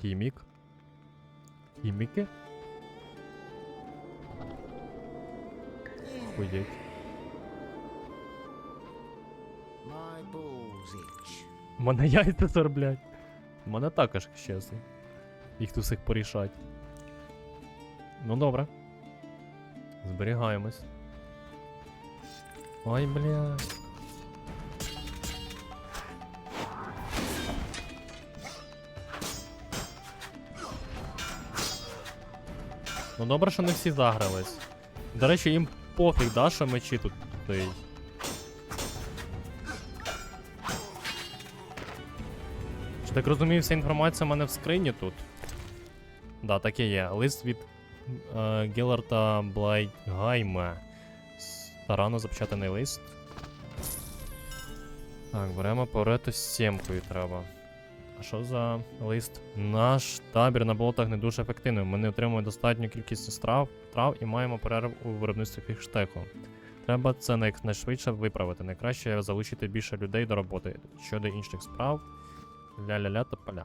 Хімік. Хіміки? My. У мене яйця сорблять. У мене також, чесно. Їх тут всіх порішать. Ну добре. Зберігаємось. Ой, бля. Ну добре, що не всі загрались. До речі, їм пофіг, да, що мечі тут стоїть. Чи так розумію, вся інформація в мене в скрині тут? Да, так і є. Лист від е, Геларта Блайгайме. Старано запечатаний лист. Так, беремо порету з сімкою треба. А що за лист? Наш табір на болотах не дуже ефективний. Ми не отримуємо достатню кількість страв, трав і маємо перерв у виробництві фіштеку. Треба це найшвидше виправити. Найкраще залучити більше людей до роботи. Щодо інших справ, ля-ля-ля та поля.